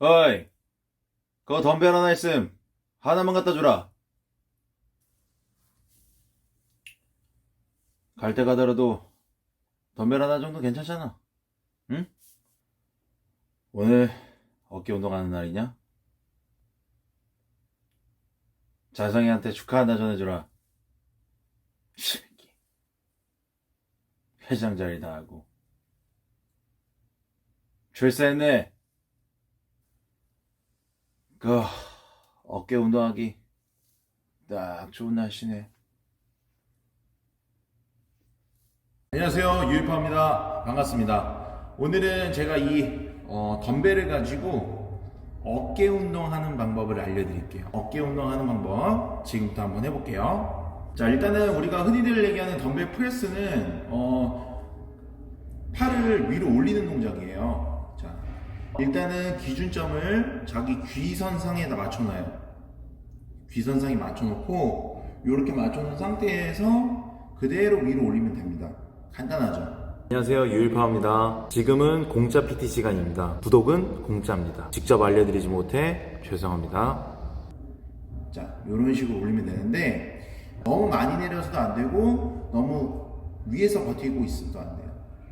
어이, 그거 덤벨 하나 있음. 하나만 갖다 주라. 갈 때 가더라도 덤벨 하나 정도 괜찮잖아. 응? 오늘 어깨 운동하는 날이냐? 자성이한테 축하한다 전해주라. 새끼. 회장 자리 다 하고. 출세했네. 그 어깨 운동하기 딱 좋은 날씨네. 안녕하세요 유일파입니다. 반갑습니다. 오늘은 제가 이 어, 덤벨을 가지고 어깨 운동하는 방법을 알려드릴게요. 어깨 운동하는 방법 지금부터 한번 해볼게요. 자 일단은 우리가 흔히들 얘기하는 덤벨 프레스는 어, 팔을 위로 올리는 동작이에요. 자, 일단은 기준점을 자기 귀선상에다 맞춰놔요. 귀선상에 맞춰놓고 이렇게 맞춰놓은 상태에서 그대로 위로 올리면 됩니다. 간단하죠? 안녕하세요 유일파입니다. 지금은 공짜 PT 시간입니다. 구독은 공짜입니다. 직접 알려드리지 못해 죄송합니다. 자, 이런 식으로 올리면 되는데 너무 많이 내려서도 안 되고 너무 위에서 버티고 있어도 안 돼요.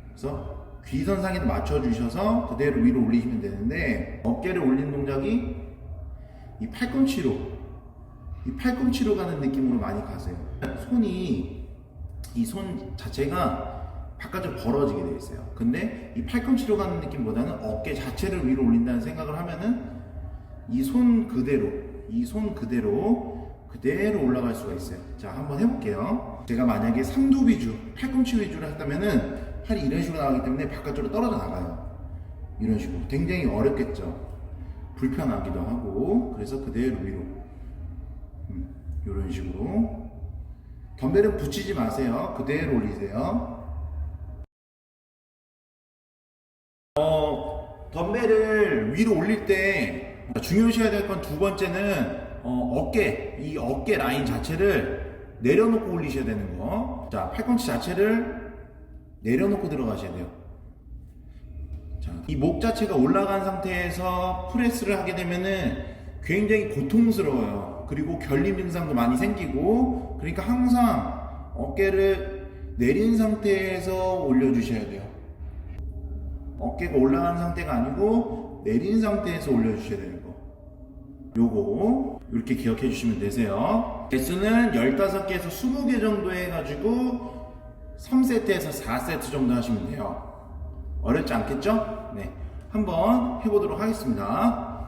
그래서 귀선상에 맞춰주셔서 그대로 위로 올리시면 되는데 어깨를 올리는 동작이 이 팔꿈치로 이 팔꿈치로 가는 느낌으로 많이 가세요. 손이 이 손 자체가 바깥으로 벌어지게 되어 있어요. 근데 이 팔꿈치로 가는 느낌보다는 어깨 자체를 위로 올린다는 생각을 하면은 이 손 그대로 이 손 그대로 그대로 올라갈 수가 있어요. 자, 한번 해볼게요. 제가 만약에 삼두 위주, 팔꿈치 위주로 했다면은 팔이 이런 식으로 나가기 때문에 바깥으로 떨어져 나가요. 이런 식으로 굉장히 어렵겠죠. 불편하기도 하고 그래서 그대로 위로 음, 이런 식으로 덤벨은 붙이지 마세요. 그대로 올리세요. 어, 덤벨을 위로 올릴 때 중요시해야 될 건 두 번째는 어, 어 깨, 이 어깨 라인 자체를 내려놓고 올리셔야 되는 거. 자, 팔꿈치 자체를 내려놓고 들어가셔야 돼요. 자, 이 목 자체가 올라간 상태에서 프레스를 하게 되면은 굉장히 고통스러워요. 그리고 결림 증상도 많이 생기고, 그러니까 항상 어깨를 내린 상태에서 올려주셔야 돼요. 어깨가 올라간 상태가 아니고 내린 상태에서 올려주셔야 되는 거. 요거 이렇게 기억해 주시면 되세요. 개수는 15개에서 20개 정도 해가지고 3세트에서 4세트 정도 하시면 돼요. 어렵지 않겠죠? 네. 한번 해보도록 하겠습니다.